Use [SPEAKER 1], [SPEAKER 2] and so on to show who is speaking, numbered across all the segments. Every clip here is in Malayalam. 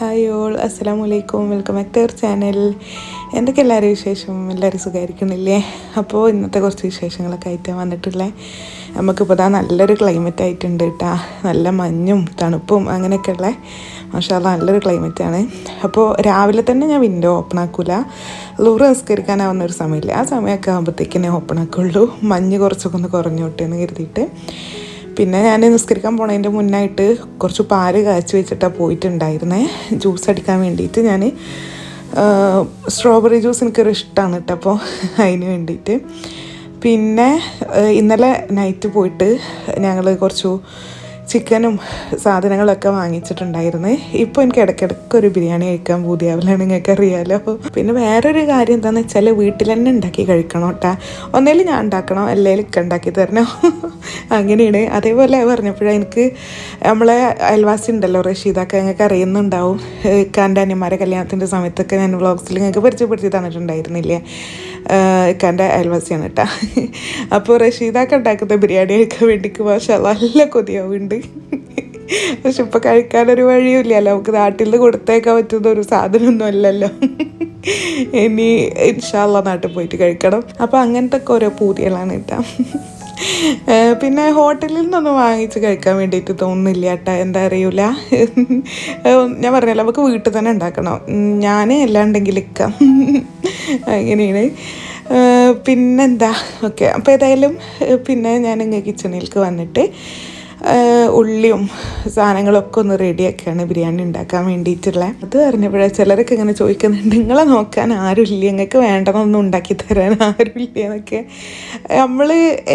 [SPEAKER 1] ഹായ് ഓൾ അസ്സലാമു അലൈക്കും welcome back to our channel. എന്തൊക്കെ എല്ലാവരും വിശേഷം? എല്ലാവരും സുഖമായിരിക്കുന്നില്ലേ അപ്പോൾ ഇന്നത്തെ കുറച്ച് വിശേഷങ്ങളൊക്കെ ആയിട്ട് വന്നിട്ടുള്ളത് നമുക്കിപ്പോൾ ഇതാ നല്ലൊരു ക്ലൈമറ്റ് ആയിട്ടുണ്ട് കേട്ടാ നല്ല മഞ്ഞും തണുപ്പും അങ്ങനെയൊക്കെ ഉള്ള. മാഷാല്ല നല്ലൊരു ക്ലൈമറ്റാണ് അപ്പോൾ രാവിലെ തന്നെ ഞാൻ വിൻഡോ ഓപ്പൺ ആക്കില്ല ലൂറ് നിസ്കരിക്കാനാവുന്ന ഒരു സമയമില്ല. ആ സമയമൊക്കെ ആകുമ്പോഴത്തേക്കിനെ ഓപ്പൺ ആക്കുള്ളൂ. മഞ്ഞ് കുറച്ചൊക്കെ ഒന്ന് കുറഞ്ഞോട്ടെ എന്ന് കരുതിയിട്ട്. പിന്നെ ഞാൻ നിസ്കരിക്കാൻ പോണതിന്റെ മുന്നായിട്ട് കുറച്ച് പാൽ കാച്ചി വെച്ചിട്ടാണ് പോയിട്ടുണ്ടായിരുന്നേ. ജ്യൂസ് അടിക്കാൻ വേണ്ടിയിട്ട് ഞാൻ സ്ട്രോബെറി ജ്യൂസ് എനിക്കൊരു ഇഷ്ടമാണ് കേട്ടോ അപ്പോൾ അതിന് വേണ്ടിയിട്ട്. പിന്നെ ഇന്നലെ നൈറ്റ് പോയിട്ട് ഞങ്ങൾ കുറച്ചു ചിക്കനും സാധനങ്ങളൊക്കെ വാങ്ങിച്ചിട്ടുണ്ടായിരുന്നേ. ഇപ്പോൾ എനിക്ക് ഇടയ്ക്കിടയ്ക്ക് ഒരു ബിരിയാണി കഴിക്കാൻ പൂതിയാവില്ലാണ് നിങ്ങൾക്ക് അറിയാലോ പിന്നെ വേറൊരു കാര്യം എന്താണെന്ന് വെച്ചാൽ വീട്ടിൽ തന്നെ ഉണ്ടാക്കി കഴിക്കണം കേട്ടാ. ഒന്നേലും ഞാൻ ഉണ്ടാക്കണം അല്ലെങ്കിൽ ഇക്ക ഉണ്ടാക്കി തരണം? അങ്ങനെയാണ്. അതേപോലെ പറഞ്ഞപ്പോഴാണ് എനിക്ക് നമ്മളെ അയൽവാസി ഉണ്ടല്ലോ റഷീദൊക്കെ നിങ്ങൾക്ക് അറിയുന്നുണ്ടാവും. ഇക്കാന്റെ അനിയന്മാരെ കല്യാണത്തിന്റെ സമയത്തൊക്കെ ഞാൻ വ്ളോഗ്സിൽ നിങ്ങൾക്ക് പരിചയപ്പെടുത്തി തന്നിട്ടുണ്ടായിരുന്നില്ലേ? ഇക്കാന്റെ അയൽവാസിയാണ് കേട്ടോ. അപ്പോൾ റഷീദൊക്കെ ഉണ്ടാക്കുന്ന ബിരിയാണി കഴിക്കാൻ വേണ്ടിക്ക് പക്ഷേ നല്ല കൊതിയാവുന്നുണ്ട് പക്ഷെ ഇപ്പം കഴിക്കാനൊരു വഴിയുമില്ലല്ലോ. നമുക്ക് നാട്ടിൽ നിന്ന് കൊടുത്തേക്കാൻ പറ്റുന്ന ഒരു സാധനമൊന്നും അല്ലല്ലോ. ഇനി ഇൻഷാല്ല നാട്ടിൽ പോയിട്ട് കഴിക്കണം. അപ്പോൾ അങ്ങനത്തെ ഒക്കെ ഓരോ പൂതികളാണ് കേട്ടോ. പിന്നെ ഹോട്ടലിൽ നിന്നൊന്നും വാങ്ങിച്ച് കഴിക്കാൻ വേണ്ടിയിട്ട് തോന്നുന്നില്ല കേട്ടോ. എന്താ അറിയൂല. ഞാൻ പറഞ്ഞല്ലോ നമുക്ക് വീട്ടിൽ തന്നെ ഉണ്ടാക്കണം. ഞാൻ അല്ലാണ്ടെങ്കിൽ ഇക്കാം. അങ്ങനെയാണ്. പിന്നെന്താ? ഓക്കെ അപ്പോൾ ഏതായാലും പിന്നെ ഞാൻ ഇങ്ങനെ കിച്ചണിലേക്ക് വന്നിട്ട് ഉള്ളിയും സാധനങ്ങളൊക്കെ ഒന്ന് റെഡിയാക്കിയാണ് ബിരിയാണി ഉണ്ടാക്കാൻ വേണ്ടിയിട്ടുള്ളത് അത് അറിഞ്ഞപ്പോഴേ ചിലരൊക്കെ ഇങ്ങനെ ചോദിക്കുന്നുണ്ട് നിങ്ങളെ നോക്കാൻ ആരുമില്ല ഞങ്ങൾക്ക് വേണ്ടതൊന്നും ഉണ്ടാക്കി തരാൻ ആരുമില്ല എന്നൊക്കെ. നമ്മൾ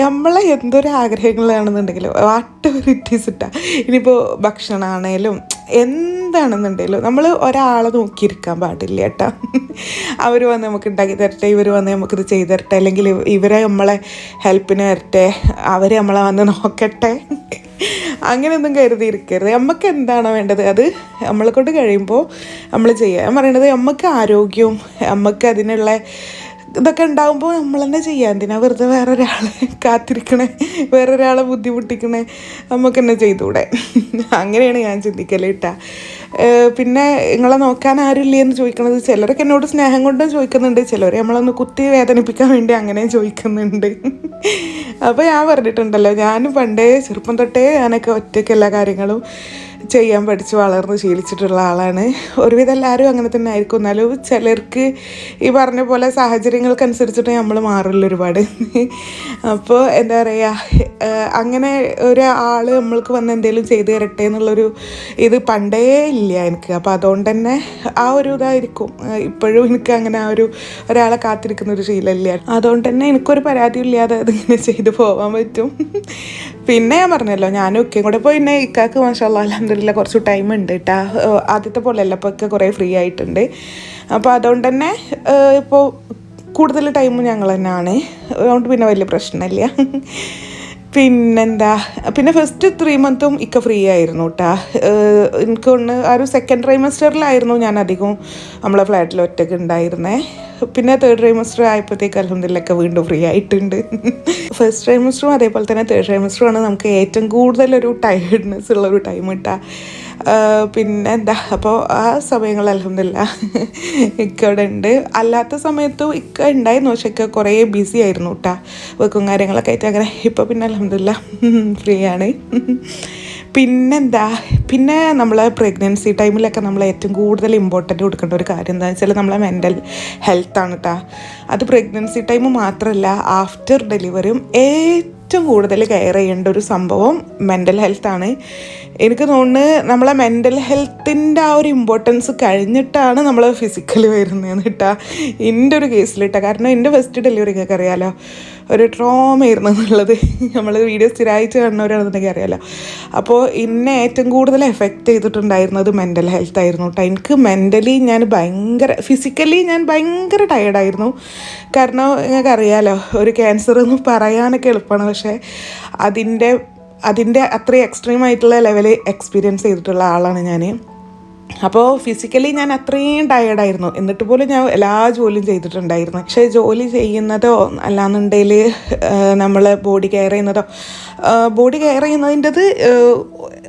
[SPEAKER 1] നമ്മളെ എന്തൊരു ആഗ്രഹങ്ങളാണെന്നുണ്ടെങ്കിലും വാട്ട് വെറൈറ്റീസ് ഇട്ടാ. ഇനിയിപ്പോൾ ഭക്ഷണമാണേലും എന്താണെന്നുണ്ടെങ്കിലും നമ്മൾ ഒരാളെ നോക്കിയിരിക്കാൻ പാടില്ല കേട്ടോ. അവർ വന്ന് നമുക്ക് ഉണ്ടാക്കി തരട്ടെ ഇവർ വന്ന് നമുക്കിത് ചെയ്ത് തരട്ടെ അല്ലെങ്കിൽ ഇവരെ നമ്മളെ ഹെൽപ്പിന് വരട്ടെ അവർ നമ്മളെ വന്ന് നോക്കട്ടെ. അങ്ങനെയൊന്നും കരുതിയിരിക്കരുത്. നമുക്ക് എന്താണോ വേണ്ടത് അത് നമ്മളെ കൊണ്ട് കഴിയുമ്പോൾ നമ്മൾ ചെയ്യുക ഞാൻ പറയണത് നമുക്ക് ആരോഗ്യവും നമുക്ക് അതിനുള്ള ഇതൊക്കെ ഉണ്ടാകുമ്പോൾ നമ്മൾ തന്നെ ചെയ്യാം. എന്തിനാ വെറുതെ വേറെ ഒരാളെ കാത്തിരിക്കണേ? വേറെ ഒരാളെ ബുദ്ധിമുട്ടിക്കണേ? നമുക്ക് തന്നെ ചെയ്തുകൂടെ? അങ്ങനെയാണ് ഞാൻ ചിന്തിക്കൽ കേട്ടാ പിന്നെ നിങ്ങളെ നോക്കാൻ ആരുമില്ലേ എന്ന് ചോദിക്കണത്? ചിലരൊക്കെ എന്നോട് സ്നേഹം കൊണ്ടും ചോദിക്കുന്നുണ്ട്. ചിലർ നമ്മളൊന്ന് കുത്തി വേദനിപ്പിക്കാൻ വേണ്ടി അങ്ങനെ ചോദിക്കുന്നുണ്ട്. അപ്പോൾ ഞാൻ പറഞ്ഞിട്ടുണ്ടല്ലോ ഞാൻ പണ്ടേ ചെറുപ്പം തൊട്ടേ ഞാനൊക്കെ ഒറ്റയ്ക്ക് എല്ലാ കാര്യങ്ങളും. ചെയ്യാൻ പഠിച്ച് വളർന്ന് ശീലിച്ചിട്ടുള്ള ആളാണ്. ഒരുവിധം എല്ലാവരും അങ്ങനെ തന്നെ ആയിരിക്കും. എന്നാലും ചിലർക്ക് ഈ പറഞ്ഞ പോലെ സാഹചര്യങ്ങൾക്കനുസരിച്ചിട്ട് നമ്മൾ മാറില്ല ഒരുപാട്. അപ്പോൾ എന്താ പറയുക അങ്ങനെ ഒരാൾ നമ്മൾക്ക് വന്ന് എന്തെങ്കിലും ചെയ്തു തരട്ടെ എന്നുള്ളൊരു ഇത് പണ്ടേ ഇല്ല എനിക്ക്. അപ്പോൾ അതുകൊണ്ട് തന്നെ ആ ഒരു ഇതായിരിക്കും. ഇപ്പോഴും എനിക്ക് അങ്ങനെ ആ ഒരു ഒരാളെ കാത്തിരിക്കുന്ന ഒരു ശീലമില്ല അതുകൊണ്ട് തന്നെ എനിക്കൊരു പരാതിയും ഇല്ലാതെ അതിങ്ങനെ ചെയ്തു പോകാൻ പറ്റും. പിന്നെ ഞാൻ പറഞ്ഞല്ലോ ഞാനും ഒക്കെ കൂടെ പോയി പിന്നെ ഇക്കാക്ക് മാഷാല്ല അലഹമില്ല കുറച്ച് ടൈം ഉണ്ട് കേട്ടോ ആദ്യത്തെ പോലെ പോലെയല്ല ഇപ്പോൾ ഒക്കെ കുറേ ഫ്രീ ആയിട്ടുണ്ട്. അപ്പോൾ അതുകൊണ്ട് തന്നെ ഇപ്പോൾ കൂടുതൽ ടൈം ഞങ്ങൾ തന്നെയാണ്. അതുകൊണ്ട് പിന്നെ വലിയ പ്രശ്നമില്ല. പിന്നെന്താ പിന്നെ ഫസ്റ്റ് ത്രീ മന്തും ഇക്ക ഫ്രീ ആയിരുന്നു കേട്ടാ എനിക്ക് ഒന്ന് ആ ഒരു സെക്കൻഡ് ട്രൈമസ്റ്ററിലായിരുന്നു ഞാൻ അധികവും നമ്മളെ ഫ്ലാറ്റിൽ ഒറ്റയ്ക്ക് ഉണ്ടായിരുന്നേ. പിന്നെ തേർഡ് ട്രൈമസ്റ്റർ ആയപ്പോഴത്തേക്ക് അലഹമില്ലൊക്കെ വീണ്ടും ഫ്രീ ആയിട്ടുണ്ട്. ഫസ്റ്റ് ട്രൈമസ്റ്ററും അതേപോലെ തന്നെ തേർഡ് ട്രൈമസ്റ്ററും ആണ് നമുക്ക് ഏറ്റവും കൂടുതലൊരു ടയർഡ്നെസ് ഉള്ള ഒരു ടൈം കിട്ടുക പിന്നെ എന്താ അപ്പോൾ ആ സമയങ്ങൾ അലഹമില്ല ഇക്കവിടെ ഉണ്ട്. അല്ലാത്ത സമയത്തും ഇക്ക ഉണ്ടായിരുന്നു പക്ഷെ ഇക്ക കുറേ ബിസി ആയിരുന്നു കേട്ടാ വെക്കും കാര്യങ്ങളൊക്കെ ആയിട്ട് അങ്ങനെ. ഇപ്പോൾ പിന്നെ അലഹമില്ല ഫ്രീ ആണ്. പിന്നെന്താ പിന്നെ നമ്മൾ പ്രഗ്നൻസി ടൈമിലൊക്കെ നമ്മൾ ഏറ്റവും കൂടുതൽ ഇമ്പോർട്ടന്റ് കൊടുക്കേണ്ട ഒരു കാര്യം എന്താണെന്ന് വെച്ചാൽ നമ്മളെ മെന്റൽ ഹെൽത്താണ് കേട്ടോ അത് പ്രഗ്നൻസി ടൈം മാത്രമല്ല ആഫ്റ്റർ ഡെലിവറിയും ഏറ്റവും കൂടുതൽ കെയർ ചെയ്യേണ്ട ഒരു സംഭവം മെന്റൽ ഹെൽത്താണ് എനിക്ക് തോന്നുന്നു നമ്മളെ മെന്റൽ ഹെൽത്തിന്റെ ആ ഒരു ഇമ്പോർട്ടൻസ് കഴിഞ്ഞിട്ടാണ് നമ്മൾ ഫിസിക്കലി വരുന്നതെന്ന് കേട്ടാ എന്റെ ഒരു കേസിലിട്ടാ കാരണം എന്റെ ഫസ്റ്റ് ഡെലിവറി ഒക്കെ അറിയാലോ. ഒരു ട്രോമയായിരുന്നു എന്നുള്ളത്. നമ്മൾ വീഡിയോ സ്ഥിരമായിട്ട് കാണുന്നവരാണെന്നുണ്ടെങ്കിൽ അറിയാലോ. അപ്പോൾ എന്നെ ഏറ്റവും കൂടുതൽ എഫക്റ്റ് ചെയ്തിട്ടുണ്ടായിരുന്നത് മെന്റൽ ഹെൽത്ത് ആയിരുന്നു കേട്ടോ എനിക്ക് മെന്റലി ഞാൻ ഭയങ്കര ഫിസിക്കലി ഞാൻ ഭയങ്കര ടയേർഡായിരുന്നു കാരണം നിങ്ങൾക്ക് അറിയാലോ ഒരു ക്യാൻസർ എന്ന് പറയാനൊക്കെ എളുപ്പമാണ്. പക്ഷേ അതിന്റെ അതിന്റെ അത്രയും എക്സ്ട്രീം ആയിട്ടുള്ള ലെവൽ എക്സ്പീരിയൻസ് ചെയ്തിട്ടുള്ള ആളാണ് ഞാൻ അപ്പോൾ ഫിസിക്കലി ഞാൻ അത്രയും ടയേർഡായിരുന്നു എന്നിട്ട് പോലും ഞാൻ എല്ലാ ജോലിയും ചെയ്തിട്ടുണ്ടായിരുന്നു. പക്ഷേ ജോലി ചെയ്യുന്നതോ അല്ലാന്നുണ്ടെങ്കിൽ നമ്മൾ ബോഡി കെയർ ചെയ്യുന്നതോ ബോഡി കെയർ ചെയ്യുന്നതിന്റെത്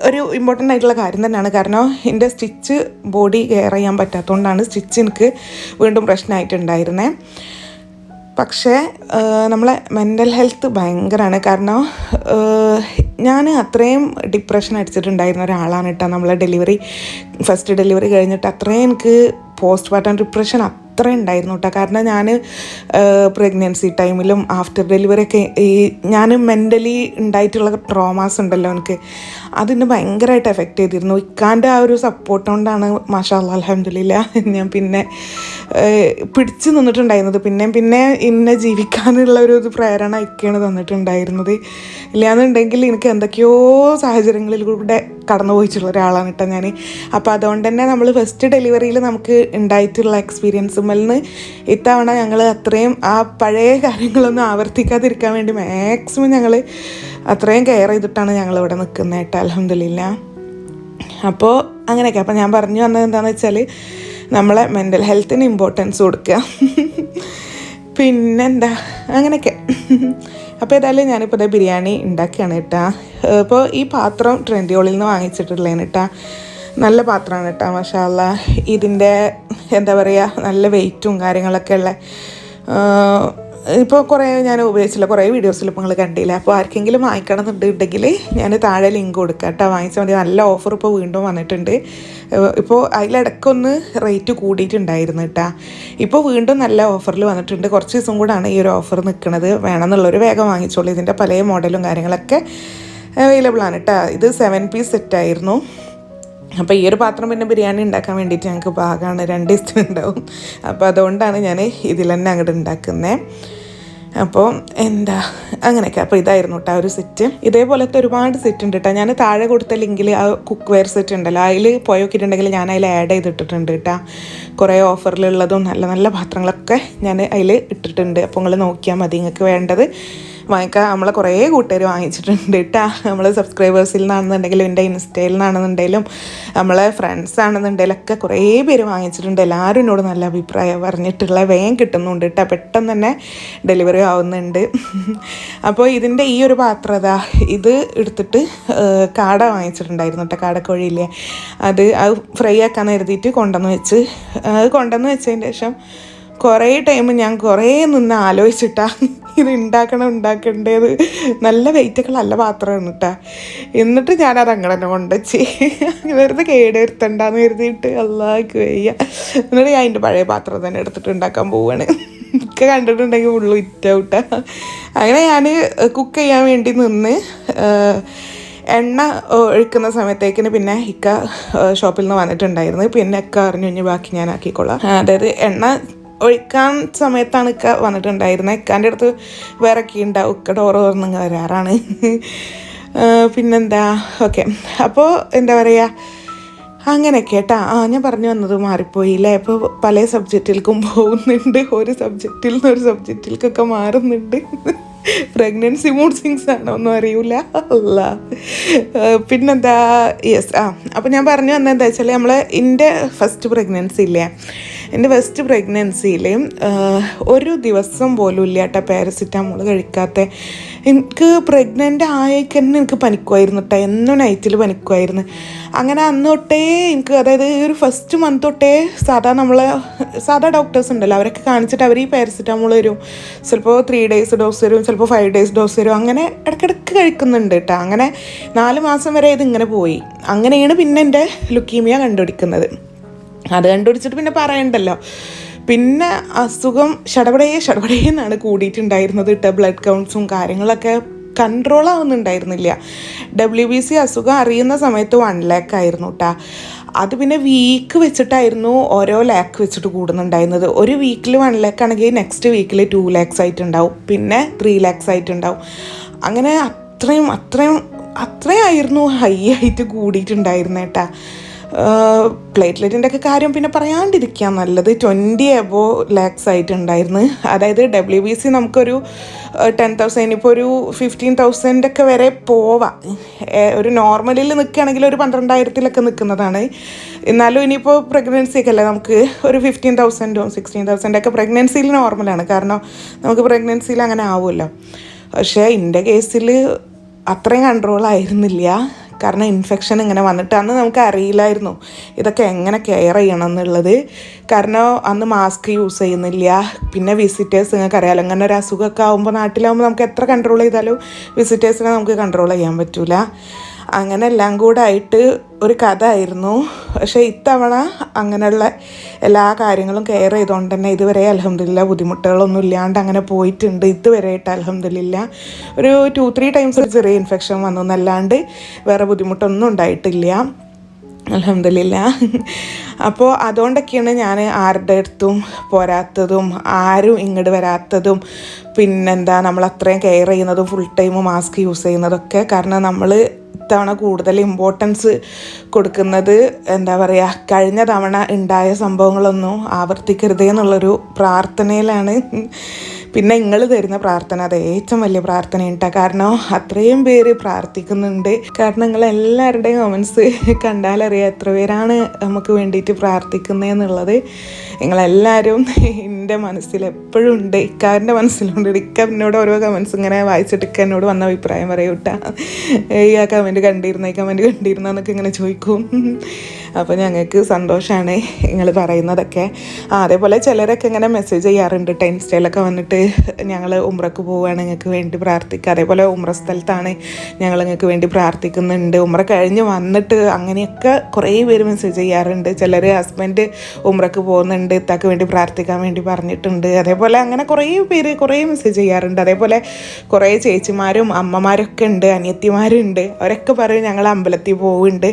[SPEAKER 1] ഒരു ഇമ്പോർട്ടന്റ് ആയിട്ടുള്ള കാര്യം തന്നെയാണ്. കാരണം എന്റെ സ്റ്റിച്ച് ബോഡി കെയർ ചെയ്യാൻ പറ്റാത്തതുകൊണ്ടാണ് സ്റ്റിച്ച് എനിക്ക് വീണ്ടും പ്രശ്നമായിട്ടുണ്ടായിരുന്നത് പക്ഷേ നമ്മളെ മെന്റൽ ഹെൽത്ത് ഭയങ്കരമാണ് കാരണം ഞാൻ അത്രയും ഡിപ്രഷൻ അടിച്ചിട്ടുണ്ടായിരുന്ന ഒരാളാണ് കേട്ടോ. നമ്മളെ ഡെലിവറി ഫസ്റ്റ് ഡെലിവറി കഴിഞ്ഞിട്ട് അത്രയും എനിക്ക് പോസ്റ്റ് പാർട്ടം ഡിപ്രഷൻ അത്ര ഉണ്ടായിരുന്നു കേട്ടോ. കാരണം ഞാൻ പ്രഗ്നൻസി ടൈമിലും ആഫ്റ്റർ ഡെലിവറി ഒക്കെ ഈ ഞാൻ മെന്റലി ഉണ്ടായിട്ടുള്ള ട്രോമാസ് ഉണ്ടല്ലോ എനിക്ക്. അതിന് ഭയങ്കരമായിട്ട് എഫക്റ്റ് ചെയ്തിരുന്നു. ഇക്കാന്റെ ആ ഒരു സപ്പോർട്ട് കൊണ്ടാണ് മാഷാ അലഹമില്ല ഞാൻ പിന്നെ പിടിച്ചു നിന്നിട്ടുണ്ടായിരുന്നത്. പിന്നെ പിന്നെ ഇന്നെ ജീവിക്കാനുള്ള ഒരു ഇത് പ്രേരണ ഒക്കെയാണ് തന്നിട്ടുണ്ടായിരുന്നത്. ഇല്ലാന്നുണ്ടെങ്കിൽ എനിക്ക് എന്തൊക്കെയോ സാഹചര്യങ്ങളിലൂടെ കടന്നു പോയിട്ടുള്ള ഒരാളാണ് കേട്ടോ ഞാൻ അപ്പോൾ അതുകൊണ്ട് തന്നെ നമ്മൾ ഫസ്റ്റ് ഡെലിവറിയിൽ നമുക്ക് ഉണ്ടായിട്ടുള്ള എക്സ്പീരിയൻസും നിന്ന് ഇത്തവണ ഞങ്ങൾ അത്രയും ആ പഴയ കാര്യങ്ങളൊന്നും ആവർത്തിക്കാതിരിക്കാൻ വേണ്ടി മാക്സിമം ഞങ്ങൾ അത്രയും കെയർ ചെയ്തിട്ടാണ് ഞങ്ങൾ ഇവിടെ നിൽക്കുന്നത് കേട്ടോ അലഹമില്ല അപ്പോൾ അങ്ങനെയൊക്കെ. അപ്പോൾ ഞാൻ പറഞ്ഞു വന്നത് എന്താണെന്ന് വെച്ചാൽ നമ്മളെ മെന്റൽ ഹെൽത്തിന് ഇമ്പോർട്ടൻസ് കൊടുക്കുക. പിന്നെന്താ? അങ്ങനെയൊക്കെ. അപ്പോൾ ഏതായാലും ഞാനിപ്പോൾ ഇതേ ബിരിയാണി ഉണ്ടാക്കിയാണ് കേട്ടാ. ഇപ്പോൾ ഈ പാത്രം ട്രെൻഡിയോളിൽ നിന്ന് വാങ്ങിച്ചിട്ടുള്ളതാണ് കേട്ടാ. നല്ല പാത്രമാണ് കേട്ടോ മഷാല്ല ഇതിന്റെ എന്താ പറയുക നല്ല വെയിറ്റും കാര്യങ്ങളൊക്കെ ഉള്ള ഇപ്പോൾ കുറേ ഞാൻ ഉപയോഗിച്ചില്ല കുറേ വീഡിയോസിൽ ഇപ്പോൾ നിങ്ങൾ കണ്ടില്ല? അപ്പോൾ ആർക്കെങ്കിലും വാങ്ങിക്കണമെന്നുണ്ടെങ്കിൽ ഞാൻ താഴെ ലിങ്ക് കൊടുക്കാം കേട്ടോ. വാങ്ങിച്ചാൽ മതി. നല്ല ഓഫർ ഇപ്പോൾ വീണ്ടും വന്നിട്ടുണ്ട്. ഇപ്പോൾ അതിലിടക്കൊന്ന് റേറ്റ് കൂടിയിട്ടുണ്ടായിരുന്നു കേട്ടോ. ഇപ്പോൾ വീണ്ടും നല്ല ഓഫറിൽ വന്നിട്ടുണ്ട്. കുറച്ച് ദിവസം കൂടാണ് ഈ ഒരു ഓഫർ നിൽക്കുന്നത് വേണമെന്നുള്ളൊരു വേഗം വാങ്ങിച്ചോളൂ. ഇതിന്റെ പല മോഡലും കാര്യങ്ങളൊക്കെ അവൈലബിൾ ആണ് കേട്ടോ. ഇത് സെവൻ പീസ് സെറ്റായിരുന്നു അപ്പോൾ ഈ ഒരു പാത്രം പിന്നെ ബിരിയാണി ഉണ്ടാക്കാൻ വേണ്ടിയിട്ട് ഞങ്ങൾക്ക് പാകമാണ് രണ്ട് ദിവസത്തിനുണ്ടാവും അപ്പോൾ അതുകൊണ്ടാണ് ഞാൻ ഇതിൽ തന്നെ അങ്ങോട്ട് ഉണ്ടാക്കുന്നത് അപ്പോൾ എന്താ? അങ്ങനെയൊക്കെ. അപ്പോൾ ഇതായിരുന്നു കേട്ടോ ഒരു സെറ്റ് ഇതേപോലത്തെ ഒരുപാട് സെറ്റ് ഉണ്ട് കേട്ടോ ഞാൻ താഴെ കൊടുത്ത ലിങ്കിൽ ആ കുക്ക് വെയർ സെറ്റ് ഉണ്ടല്ലോ. അതിൽ പോയി നോക്കിയിട്ടുണ്ടെങ്കിൽ ഞാൻ അതിൽ ആഡ് ചെയ്തിട്ടിട്ടുണ്ട് കേട്ടോ കുറേ ഓഫറിലുള്ളതും നല്ല നല്ല പാത്രങ്ങളൊക്കെ ഞാൻ അതിൽ ഇട്ടിട്ടുണ്ട്. അപ്പോൾ നിങ്ങൾ നോക്കിയാൽ മതി. നിങ്ങൾക്ക് വേണ്ടത് വാങ്ങിക്കാൻ നമ്മളെ കുറേ കൂട്ടുകാർ വാങ്ങിച്ചിട്ടുണ്ട് കേട്ടോ നമ്മൾ സബ്സ്ക്രൈബേഴ്സിൽ നിന്നാണെന്നുണ്ടെങ്കിലും എന്റെ ഇൻസ്റ്റയിൽ നിന്നാണെന്നുണ്ടെങ്കിലും നമ്മളെ ഫ്രണ്ട്സ് ആണെന്നുണ്ടെങ്കിലും ഒക്കെ കുറേ പേര് വാങ്ങിച്ചിട്ടുണ്ട്. എല്ലാവരും എന്നോട് നല്ല അഭിപ്രായം പറഞ്ഞിട്ടുള്ള വേഗം കിട്ടുന്നുണ്ട് കേട്ടോ പെട്ടെന്ന് തന്നെ ഡെലിവറി ആവുന്നുണ്ട്. അപ്പോൾ ഇതിന്റെ ഈ ഒരു പാത്രത ഇത് എടുത്തിട്ട് കാട വാങ്ങിച്ചിട്ടുണ്ടായിരുന്നു കേട്ടോ കാടക്കോഴിയില്ലേ. അത് അത് ഫ്രൈ ആക്കാൻ കരുതിയിട്ട് കൊണ്ടുവന്ന് വെച്ച് അത് കൊണ്ടുവന്ന് വെച്ചതിന് ശേഷം കുറേ ടൈം ഞാൻ കുറേ നിന്ന് ആലോചിച്ചിട്ടാ ഇത് ഉണ്ടാക്കണം ഉണ്ടാക്കേണ്ടത് നല്ല വെയിറ്റൊക്കെ നല്ല പാത്രമാണ് കേട്ടാ എന്നിട്ട് ഞാനത് അങ്ങനെ തന്നെ കൊണ്ടുവച്ച് വെറുതെ കേട് വരുത്തണ്ടെന്ന് കരുതിയിട്ട് എല്ലാവർക്കും വയ്യ. എന്നിട്ട് ഞാൻ അതിന്റെ പഴയ പാത്രം തന്നെ എടുത്തിട്ട് ഉണ്ടാക്കാൻ പോവാണ്. ഒക്കെ കണ്ടിട്ടുണ്ടെങ്കിൽ ഉള്ളു ഇറ്റൗട്ട അങ്ങനെ ഞാൻ കുക്ക് ചെയ്യാൻ വേണ്ടി നിന്ന് എണ്ണ ഒഴിക്കുന്ന സമയത്തേക്കിന് പിന്നെ ഇക്ക ഷോപ്പിൽ നിന്ന് വന്നിട്ടുണ്ടായിരുന്നു. പിന്നെ ഇക്ക അറിഞ്ഞു കഴിഞ്ഞ് ബാക്കി ഞാൻ ആക്കിക്കൊള്ളാം അതായത് എണ്ണ ഒഴിക്കാൻ സമയത്താണ് ഇക്ക വന്നിട്ടുണ്ടായിരുന്നത് ഇക്കാന്റെ അടുത്ത് വേറെ കീ ഉണ്ടാവും ഇക്ക ഡോറ് തുറന്നിങ്ങ് വരാറാണ് പിന്നെന്താ? ഓക്കെ. അപ്പോൾ എന്താ പറയുക അങ്ങനെ കേട്ടാ ആ ഞാൻ പറഞ്ഞു വന്നത് മാറിപ്പോയില്ലേ ഇപ്പോൾ പല സബ്ജക്റ്റിൽക്കും പോകുന്നുണ്ട്. ഒരു സബ്ജക്റ്റിൽ നിന്ന് ഒരു സബ്ജക്റ്റിലേക്കൊക്കെ മാറുന്നുണ്ട്. പ്രഗ്നൻസി മൂഡ് സിങ്സ് ആണോ ഒന്നും അറിയില്ല അല്ല പിന്നെന്താ? യെസ് ആ അപ്പോൾ ഞാൻ പറഞ്ഞു വന്നത് വെച്ചാൽ നമ്മൾ എന്റെ ഫസ്റ്റ് പ്രഗ്നൻസി ഇല്ലേ? എന്റെ ഫസ്റ്റ് പ്രഗ്നൻസിയിൽ ഒരു ദിവസം പോലും ഇല്ല കേട്ടോ പാരസിറ്റാമോൾ കഴിക്കാത്ത. എനിക്ക് പ്രഗ്നന്റ് ആയേക്കന്നെ എനിക്ക് പനിക്കുമായിരുന്നു കേട്ടോ എന്നും നൈറ്റിൽ പനിക്കുമായിരുന്നു അങ്ങനെ അന്ന് തൊട്ടേ എനിക്ക് അതായത് ഒരു ഫസ്റ്റ് മന്ത് തൊട്ടേ സാധാ നമ്മൾ സാധാ ഡോക്ടേഴ്സ് ഉണ്ടല്ലോ അവരൊക്കെ കാണിച്ചിട്ട് അവർ ഈ പാരസിറ്റാമോൾ വരും. ചിലപ്പോൾ ത്രീ ഡേയ്സ് ഡോസ് വരും ചിലപ്പോൾ ഫൈവ് ഡേയ്സ് ഡോസ് വരും. അങ്ങനെ ഇടയ്ക്കിടയ്ക്ക് കഴിക്കുന്നുണ്ട് കേട്ടോ അങ്ങനെ നാല് മാസം വരെ ഇത് ഇങ്ങനെ പോയി. അങ്ങനെയാണ് പിന്നെ എന്റെ ലുക്കീമിയ കണ്ടുപിടിക്കുന്നത്. അത് കണ്ടുപിടിച്ചിട്ട് പിന്നെ പറയണ്ടല്ലോ. പിന്നെ അസുഖം ഷടപടേ ഷടപടേ എന്നാണ് കൂടിയിട്ടുണ്ടായിരുന്നത് കേട്ടോ ബ്ലഡ് കൗണ്ട്സും കാര്യങ്ങളൊക്കെ കൺട്രോൾ ആവുന്നുണ്ടായിരുന്നില്ല. ഡബ്ല്യു ബി സി അസുഖം അറിയുന്ന സമയത്ത് വൺ ലാക്ക് ആയിരുന്നു കേട്ടോ അത് പിന്നെ വീക്ക് വെച്ചിട്ടായിരുന്നു ഓരോ ലാക്ക് വെച്ചിട്ട് കൂടുന്നുണ്ടായിരുന്നത്. ഒരു വീക്കിൽ വൺ ലാക്ക് ആണെങ്കിൽ നെക്സ്റ്റ് വീക്കിൽ ടു ലാക്സ് ആയിട്ടുണ്ടാവും. പിന്നെ ത്രീ ലാക്സ് ആയിട്ടുണ്ടാവും. അങ്ങനെ അത്രയും അത്രയും അത്രയായിരുന്നു ഹൈ ആയിട്ട് കൂടിയിട്ടുണ്ടായിരുന്നേട്ടാ പ്ലേറ്റ്ലെറ്റിന്റെ ഒക്കെ കാര്യം പിന്നെ പറയാണ്ടിരിക്കുക നല്ലത് ട്വന്റി എബോ ലാക്സ് ആയിട്ടുണ്ടായിരുന്നു. അതായത് ഡബ്ല്യു ബി സി നമുക്കൊരു ടെൻ തൗസൻഡ് ഇപ്പോൾ ഒരു ഫിഫ്റ്റീൻ തൗസൻഡ് ഒക്കെ വരെ പോവാം. ഒരു നോർമലിൽ നിൽക്കുകയാണെങ്കിൽ ഒരു പന്ത്രണ്ടായിരത്തിലൊക്കെ നിൽക്കുന്നതാണ് എന്നാലും ഇനിയിപ്പോൾ പ്രഗ്നൻസി ഒക്കെ അല്ലേ നമുക്ക്? ഒരു ഫിഫ്റ്റീൻ തൗസൻഡും സിക്സ്റ്റീൻ തൗസൻഡ് ഒക്കെ പ്രഗ്നൻസിയിൽ നോർമലാണ് കാരണം നമുക്ക് പ്രഗ്നൻസിയിൽ അങ്ങനെ ആവുമല്ലോ പക്ഷേ എന്റെ കേസിൽ അത്രയും കൺട്രോൾ ആയിരുന്നില്ല. കാരണം ഇൻഫെക്ഷൻ ഇങ്ങനെ വന്നിട്ട് അന്ന് നമുക്ക് അറിയില്ലായിരുന്നു ഇതൊക്കെ എങ്ങനെ കെയർ ചെയ്യണം എന്നുള്ളത്. കാരണം അന്ന് മാസ്ക് യൂസ് ചെയ്യുന്നില്ല. പിന്നെ വിസിറ്റേഴ്സ് നിങ്ങൾക്ക് അറിയാലോ അങ്ങനെ ഒരു അസുഖമൊക്കെ ആകുമ്പോൾ നാട്ടിലാകുമ്പോൾ നമുക്ക് എത്ര കൺട്രോൾ ചെയ്താലും വിസിറ്റേഴ്സിനെ നമുക്ക് കൺട്രോൾ ചെയ്യാൻ പറ്റില്ല അങ്ങനെ എല്ലാം കൂടെ ആയിട്ട് ഒരു കഥ ആയിരുന്നു പക്ഷേ ഇത്തവണ അങ്ങനെയുള്ള എല്ലാ കാര്യങ്ങളും കെയർ ചെയ്തുകൊണ്ട് തന്നെ ഇതുവരെ അലഹമില്ല ബുദ്ധിമുട്ടുകളൊന്നും ഇല്ലാണ്ട് അങ്ങനെ പോയിട്ടുണ്ട്. ഇതുവരെയായിട്ട് അലഹമില്ല ഒരു ടു ത്രീ ടൈംസ് ചെറിയ ഇൻഫെക്ഷൻ വന്നു എന്നല്ലാണ്ട് വേറെ ബുദ്ധിമുട്ടൊന്നും ഉണ്ടായിട്ടില്ല. അലഹമില്ല അപ്പോൾ അതുകൊണ്ടൊക്കെയാണ് ഞാൻ ആരുടെ അടുത്തും പോരാത്തതും ആരും ഇങ്ങോട്ട് വരാത്തതും പിന്നെന്താ നമ്മൾ അത്രയും കെയർ ചെയ്യുന്നതും ഫുൾ ടൈം മാസ്ക് യൂസ് ചെയ്യുന്നതൊക്കെ. കാരണം നമ്മൾ ഇത്തവണ കൂടുതൽ ഇമ്പോർട്ടൻസ് കൊടുക്കുന്നത് എന്താ പറയുക കഴിഞ്ഞ തവണ ഉണ്ടായ സംഭവങ്ങളൊന്നും ആവർത്തിക്കരുതേ എന്നുള്ളൊരു പ്രാർത്ഥനയിലാണ് പിന്നെ നിങ്ങൾ തരുന്ന പ്രാർത്ഥന അത് ഏറ്റവും വലിയ പ്രാർത്ഥന ഉണ്ടാ കാരണം അത്രയും പേര് പ്രാർത്ഥിക്കുന്നുണ്ട്. കാരണം നിങ്ങൾ എല്ലാവരുടെയും കമൻസ് കണ്ടാലറിയാം എത്ര പേരാണ് നമുക്ക് വേണ്ടിയിട്ട് പ്രാർത്ഥിക്കുന്നതെന്നുള്ളത് നിങ്ങളെല്ലാവരും എന്റെ മനസ്സിൽ എപ്പോഴും ഉണ്ട്. ഇക്കാരന്റെ മനസ്സിലുണ്ട്. ഇക്ക എന്നോട് ഓരോ കമൻസ് ഇങ്ങനെ വായിച്ചിട്ട് ഇക്ക എന്നോട് വന്ന അഭിപ്രായം പറയൂട്ടാ ഈ ആ കമന്റ് കണ്ടിരുന്ന ഈ കമന്റ് കണ്ടിരുന്ന എന്നൊക്കെ ഇങ്ങനെ ചോദിക്കും. അപ്പോൾ ഞങ്ങൾക്ക് സന്തോഷമാണ് നിങ്ങൾ പറയുന്നതൊക്കെ. അതേപോലെ ചിലരൊക്കെ ഇങ്ങനെ മെസ്സേജ് ചെയ്യാറുണ്ട്. സ്റ്റൈലൊക്കെ വന്നിട്ട് ഞങ്ങൾ ഉമ്രക്ക് പോവുകയാണ് നിങ്ങൾക്ക് വേണ്ടി പ്രാർത്ഥിക്കുക അതേപോലെ ഉമ്ര സ്ഥലത്താണ് ഞങ്ങൾ നിങ്ങൾക്ക് വേണ്ടി പ്രാർത്ഥിക്കുന്നുണ്ട്. ഉമ്ര കഴിഞ്ഞ് വന്നിട്ട് അങ്ങനെയൊക്കെ കുറേ പേര് മെസ്സേജ് ചെയ്യാറുണ്ട്. ചിലർ ഹസ്ബൻഡ് ഉമ്രക്ക് പോകുന്നുണ്ട് ഇത്താക്ക് വേണ്ടി പ്രാർത്ഥിക്കാൻ വേണ്ടി പറഞ്ഞിട്ടുണ്ട്. അതേപോലെ അങ്ങനെ കുറേ പേര് കുറേ മെസ്സേജ് ചെയ്യാറുണ്ട്. അതേപോലെ കുറേ ചേച്ചിമാരും അമ്മമാരൊക്കെ ഉണ്ട് അനിയത്തിമാരുണ്ട്. അവരൊക്കെ പറയും ഞങ്ങൾ അമ്പലത്തിൽ പോവുന്നുണ്ട്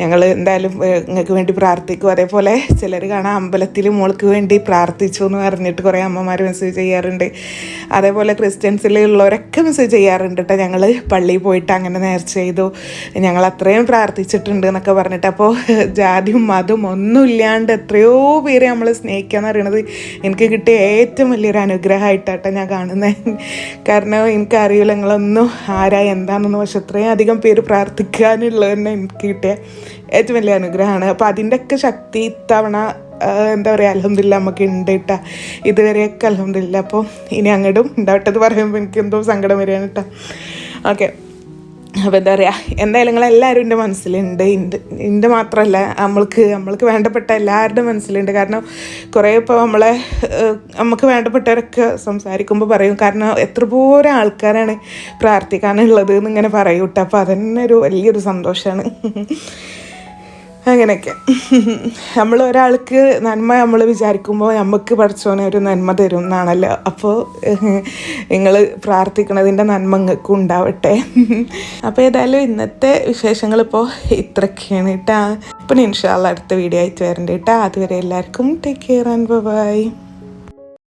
[SPEAKER 1] ഞങ്ങൾ എന്തായാലും നിങ്ങൾക്ക് വേണ്ടി പ്രാർത്ഥിക്കും. അതേപോലെ ചിലർ കാണാൻ അമ്പലത്തിൽ മോൾക്ക് വേണ്ടി പ്രാർത്ഥിച്ചു എന്ന് പറഞ്ഞിട്ട് കുറേ അമ്മമാർ മെസ്സേജ് ചെയ്യാറുണ്ട്. അതേപോലെ ക്രിസ്ത്യൻസിലുള്ളവരൊക്കെ മെസ്സേജ് ചെയ്യാറുണ്ട് കേട്ടോ ഞങ്ങൾ പള്ളിയിൽ പോയിട്ട് അങ്ങനെ നേർച്ച ചെയ്തു. ഞങ്ങൾ അത്രയും പ്രാർത്ഥിച്ചിട്ടുണ്ട് എന്നൊക്കെ പറഞ്ഞിട്ട്. അപ്പോൾ ജാതിയും ഒന്നും ഇല്ലാണ്ട് എത്രയോ പേരെ നമ്മൾ സ്നേഹിക്കുക എന്ന് പറയുന്നത് എനിക്ക് കിട്ടിയ ഏറ്റവും വലിയൊരു അനുഗ്രഹമായിട്ടാട്ടോ ഞാൻ കാണുന്നത് കാരണം എനിക്കറിയില്ല നിങ്ങളൊന്നും ആരാ എന്താണെന്നൊന്നും. പക്ഷെ അത്രയും അധികം പേര് പ്രാർത്ഥിക്കാനുള്ളത് തന്നെ എനിക്ക് കിട്ടിയ ഏറ്റവും വലിയ അനുഗ്രഹമാണ്. അപ്പോൾ അതിന്റെയൊക്കെ ശക്തി ഇത്തവണ എന്താ പറയുക അലഹമില്ല നമുക്ക് ഉണ്ട് കേട്ടാ ഇതുവരെയൊക്കെ അലഹമില്ല അപ്പോൾ ഇനി അങ്ങോട്ടും ഉണ്ടാവട്ടെന്ന് പറയുമ്പോൾ എനിക്ക് എന്തോ സങ്കടം വരികയാണ് കേട്ടോ ഓക്കെ. അപ്പോൾ എന്താ പറയുക എന്തായാലും നിങ്ങളെല്ലാവരും എന്റെ മനസ്സിലുണ്ട്. എന്റെ എന്റെ മാത്രമല്ല നമ്മൾക്ക് നമ്മൾക്ക് വേണ്ടപ്പെട്ട എല്ലാവരുടെ മനസ്സിലുണ്ട്. കാരണം കുറേ ഇപ്പോൾ നമ്മളെ നമുക്ക് വേണ്ടപ്പെട്ടവരൊക്കെ സംസാരിക്കുമ്പോൾ പറയും. കാരണം എത്ര പോലെ ആൾക്കാരാണ് പ്രാർത്ഥിക്കാനുള്ളത് എന്നിങ്ങനെ പറയൂട്ടോ അപ്പോൾ അതന്നെ ഒരു വലിയൊരു സന്തോഷമാണ് അങ്ങനെയൊക്കെ. നമ്മൾ ഒരാൾക്ക് നന്മ നമ്മൾ വിചാരിക്കുമ്പോൾ നമുക്ക് പഠിച്ചോനെ ഒരു നന്മ തരും എന്നാണല്ലോ. അപ്പോൾ നിങ്ങൾ പ്രാർത്ഥിക്കണതിന്റെ നന്മ നിങ്ങൾക്ക് ഉണ്ടാവട്ടെ. അപ്പോൾ ഏതായാലും ഇന്നത്തെ വിശേഷങ്ങൾ ഇപ്പോൾ ഇത്രയൊക്കെയാണ് കേട്ടാ അപ്പം ഇൻഷാല്ല അടുത്ത വീഡിയോ ആയിട്ട് വരണ്ട കേട്ടാ അതുവരെ എല്ലാവർക്കും ടേക്ക് കെയർ ആൻഡ് ബൈ